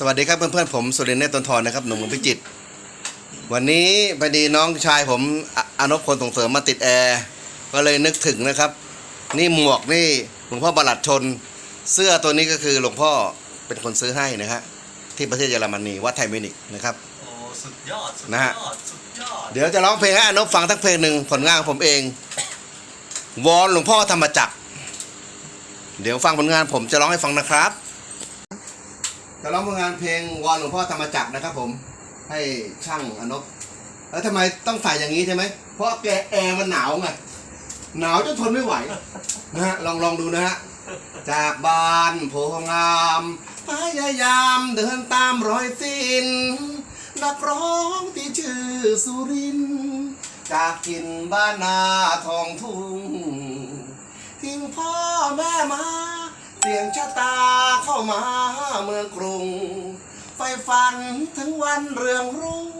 สวัสดีครับเพื่อนๆผมสุรินทร์เนตรตนทรนะครับหนุ่มเมืองพิจิตรวันนี้พอดีน้องชายผมอะอานพคนส่งเสริมมาติดแอร์ก็เลยนึกถึงนะครับ นี่หมวกนี่หลวงพ่อประหลัดชน เสื้อตัวนี้ก็คือหลวงพ่อเป็นคนซื้อให้นะฮะที่ประเทศเยอรมนีวัดไทยมิวนิกนะครับโอ้สุดยอดสุดนะยฮะอดสุดยอดเดี๋ยวจะร้องเพลงให้อานพฟังทักเพลงหนึ่งผลงานของผมเอง วอนหลวงพ่อธรรมจักร เดี๋ยวฟังผลงานผมจะร้องให้ฟังนะครับ จะร้องผลงานเพลงวอนหลวงพ่อธรรมจักรนะครับ ผม ให้ช่างอนพแล้วทำไมต้องใส่อย่างนี้ใช่ไหม เพราะแกแอร์มันหนาวไง หนาวจนทนไม่ไหวนะฮะ ลองลองดูนะฮะ จากบ้านโพงามพยายามเดินตามรอยสินนักร้องที่ชื่อสุริน จากกินบ้านนาทองทุ่ง สียงชะตาเข้ามาเมืองกรุง ไฟฝันถึงวันเรืองรุ่ง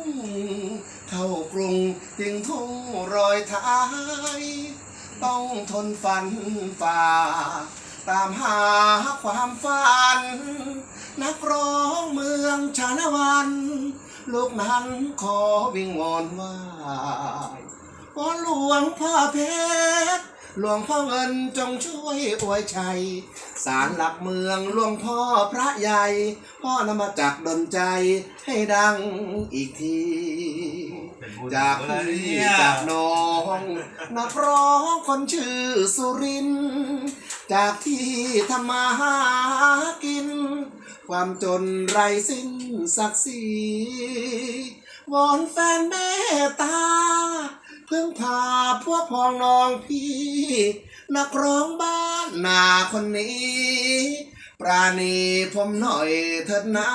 เข้ากรุงทิ้งทุ่งรอยท้าย ต้องทนฝันฝ่า ตามหาความฝัน นักร้องเมืองชาละวัน ลูกนั้นขอวิงวอนว่าวอนหลวงพ่อเพชร หลวงพ่อเงินจงช่วยอวยชัย สารหลักเมืองหลวงพ่อพระใหญ่ พ่อนำมาจากดนใจให้ดังอีกทีเป็นบุญจากเลยพี่เนี่ยจากน้องนักร้องคนชื่อสุรินทร์จากที่ทำมาหากิน ความจนไรสิ้นศักดิ์ศรีวอนแฟนเมตตาเพิ่งพาพวกพ้องน้องพี่ นักร้องบ้านนาคนนี้ ปราณีผมหน่อยเถิดนา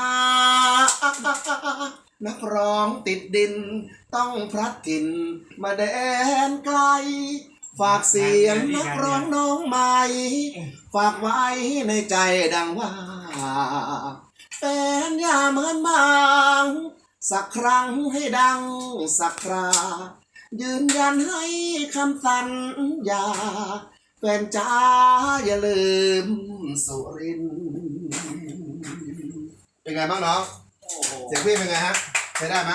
นักร้องติดดิน ต้องพลัดถิ่นมาแดนไกล ฝากเสียงนักร้องน้องใหม่ ฝากไว้ในใจดังว่าแฟนอย่าเหมือนบาง สักครั้งให้ดังสักครา ยืนยันให้คำสัญญาแฟนจ้าอย่าลืมสุรินทร์เป็นไงบ้างน้องโอ้โหเสียงพี่เป็นไงฮะใช้ได้ไหม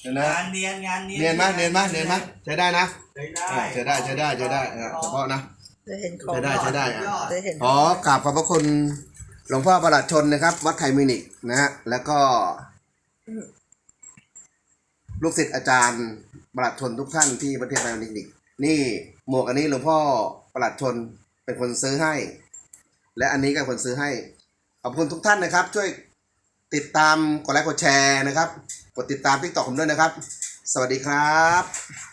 เดี๋ยวนะงานเนียนงานเนียนเนียนไหมเนียนไหมเนียนไหมใช้ได้นะใช้ได้อ่าใช้ได้ใช้ได้ใช้ได้อะเฉพาะนะจะเห็นของใช้ได้ใช้ได้สุอะยอดจะเห็นขอกราบขอบพระคุณหลวงพ่อประหลัดชนนะครับ วัดไทยมิวนิกนะฮะแล้วก็ ลูกศิษย์อาจารย์ประหลัดชนทุกท่านที่ประเทศไทยมิวนิกนี่หมวกอันนี้หลวงพ่อประหลัดชนเป็นคนซื้อให้ และอันนี้ก็เป็นคนซื้อให้ ขอบคุณทุกท่านนะครับ ช่วยติดตามกดไลค์กดแชร์นะครับ กดติดตามทิกตอกผมด้วยนะครับ สวัสดีครับ